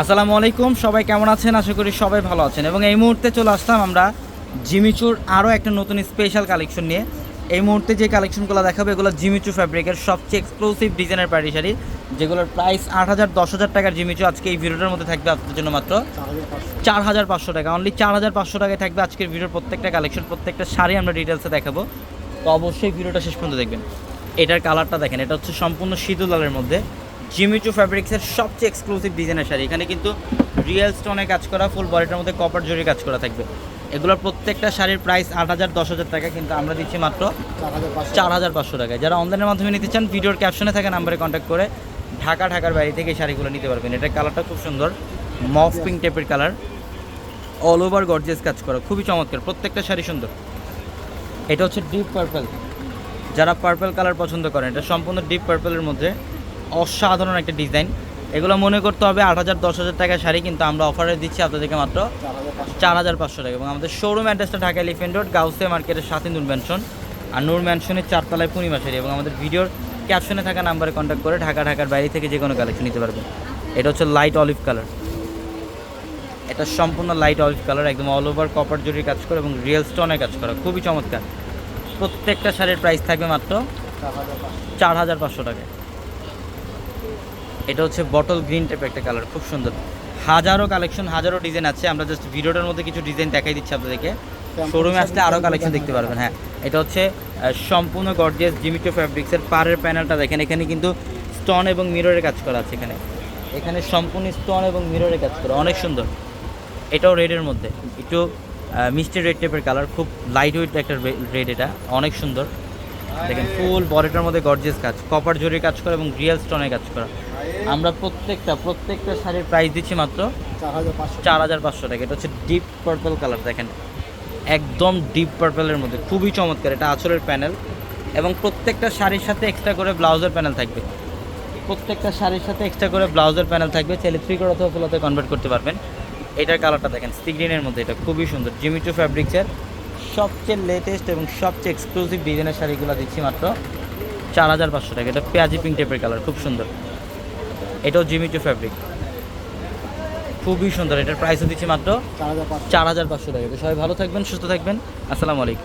আসসালামু আলাইকুম, সবাই কেমন আছেন? আশা করি সবাই ভালো আছেন। এবং এই মুহূর্তে চলে আসলাম আমরা জিমিচুর আরও একটা নতুন স্পেশাল কালেকশন নিয়ে। এই মুহূর্তে যে কালেকশনগুলো দেখাবো, এগুলো জিমিচু ফ্যাব্রিকের সবচেয়ে এক্সক্লুসিভ ডিজাইনের পার্টি শাড়ি, যেগুলোর প্রাইস আট হাজার, দশ হাজার টাকার জিমিচু আজকে এই ভিডিওটার মধ্যে থাকবে আপনাদের জন্য মাত্র চার হাজার পাঁচশো টাকা। অনলি চার হাজার পাঁচশো টাকায় থাকবে আজকের ভিডিওর প্রত্যেকটা কালেকশন প্রত্যেকটা শাড়ি আমরা ডিটেলসে দেখাবো। তো অবশ্যই ভিডিওটা শেষ পর্যন্ত দেখবেন। এটার কালারটা দেখেন, এটা হচ্ছে সম্পূর্ণ শীতল লালের মধ্যে। জিমিচু ফ্যাব্রিক্সের সবচেয়ে এক্সক্লুসিভ ডিজাইনের শাড়ি। এখানে কিন্তু রিয়েল স্টোনে কাজ করা ফুল বডিটার মধ্যে কপার জরি কাজ করা থাকবে। এগুলোর প্রত্যেকটা শাড়ির প্রাইস আট হাজার, দশ হাজার টাকা, কিন্তু আমরা দিচ্ছি মাত্র চার হাজার পাঁচশো টাকায়। যারা অনলাইনের মাধ্যমে নিতে চান, ভিডিওর ক্যাপশনে থাকা নাম্বারে কন্ট্যাক্ট করে ঢাকা, ঢাকার বাইরে থেকে এই শাড়িগুলো নিতে পারবেন। এটার কালারটা খুব সুন্দর মফ পিঙ্ক টাইপের কালার অল ওভার গর্জেস কাজ করা, খুবই চমৎকার, প্রত্যেকটা শাড়ি সুন্দর। এটা হচ্ছে ডিপ পার্পল যারা পার্পল কালার পছন্দ করেন, এটা সম্পূর্ণ ডিপ পার্পলের মধ্যে অসাধারণ একটা ডিজাইন। এগুলো মনে করতে হবে আট হাজার, দশ হাজার টাকা শাড়ি, কিন্তু আমরা অফারে দিচ্ছি আপনাদেরকে মাত্র চার হাজার পাঁচশো টাকা। এবং আমাদের শোরুম অ্যাড্রেসটা ঢাকা এলিফেন্ট রোড গাউসে মার্কেটের সাথে নূর ম্যানশন আর নূর ম্যানশনের চারতলায় পূর্ণিমা শাড়ি। এবং আমাদের ভিডিওর ক্যাপশনে থাকা নাম্বারে কন্ট্যাক্ট করে ঢাকা, ঢাকার বাইরে থেকে যে কোনো কালেকশন নিতে পারবেন। এটা হচ্ছে লাইট অলিভ কালার এটা সম্পূর্ণ লাইট অলিভ কালার একদম অল ওভার কপার জরির কাজ করে এবং রিয়েল স্টোনের কাজ করা। খুবই চমৎকার। প্রত্যেকটা শাড়ির প্রাইস থাকবে মাত্র চার হাজার পাঁচশো টাকা এটা হচ্ছে বটল গ্রিন টাইপের একটা কালার খুব সুন্দর। হাজারো কালেকশন হাজারো ডিজাইন আছে। আমরা জাস্ট ভিডিওটার মধ্যে কিছু ডিজাইন দেখাই দিচ্ছি আপনাদেরকে। শোরুমে আসলে আরও কালেকশন দেখতে পারবেন হ্যাঁ। এটা হচ্ছে সম্পূর্ণ গর্জিয়াস জিমিটো ফ্যাব্রিক্সের পাড়ের প্যানেলটা দেখেন। এখানে কিন্তু স্টোন এবং মিররের কাজ করা আছে এখানে। এখানে সম্পূর্ণ স্টোন এবং মিররের কাজ করা অনেক সুন্দর। এটাও রেডের মধ্যে। একটু মিষ্টি রেড টাইপের কালার খুব লাইট ওয়েট একটা রেড এটা অনেক সুন্দর। দেখেন ফুল বডিটার মধ্যে গর্জিয়াস কাজ। কপার জরির কাজ করা এবং রিয়েল স্টোনের কাজ করা। আমরা প্রত্যেকটা প্রত্যেকটা শাড়ির প্রাইস দিচ্ছি মাত্র চার হাজার পাঁচশো টাকা। এটা হচ্ছে ডিপ পার্পল কালার দেখেন। একদম ডিপ পার্পলের মধ্যে। খুবই চমৎকার। এটা আঁচলের প্যানেল এবং প্রত্যেকটা শাড়ির সাথে এক্সট্রা করে ব্লাউজের প্যানেল থাকবে। প্রত্যেকটা শাড়ির সাথে এক্সট্রা করে ব্লাউজের প্যানেল থাকবে। চাইলে থ্রি কোড অথবা ফুলাতে কনভার্ট করতে পারবেন। এটার কালারটা দেখেন সি গ্রিনের মধ্যে। এটা খুবই সুন্দর। জিমিটু ফ্যাব্রিক্সের সবচেয়ে লেটেস্ট এবং সবচেয়ে এক্সক্লুসিভ ডিজাইনের শাড়িগুলো দিচ্ছি মাত্র চার হাজার পাঁচশো টাকা। এটা পেঁয়াজি পিঙ্ক টাইপের কালার খুব সুন্দর। এটাও জিমিটু ফ্যাব্রিক খুবই সুন্দর এটার প্রাইসও দিচ্ছি মাত্র চার হাজার পাঁচশো। টাকা। সবাই ভালো থাকবেন সুস্থ থাকবেন। আসসালামু আলাইকুম।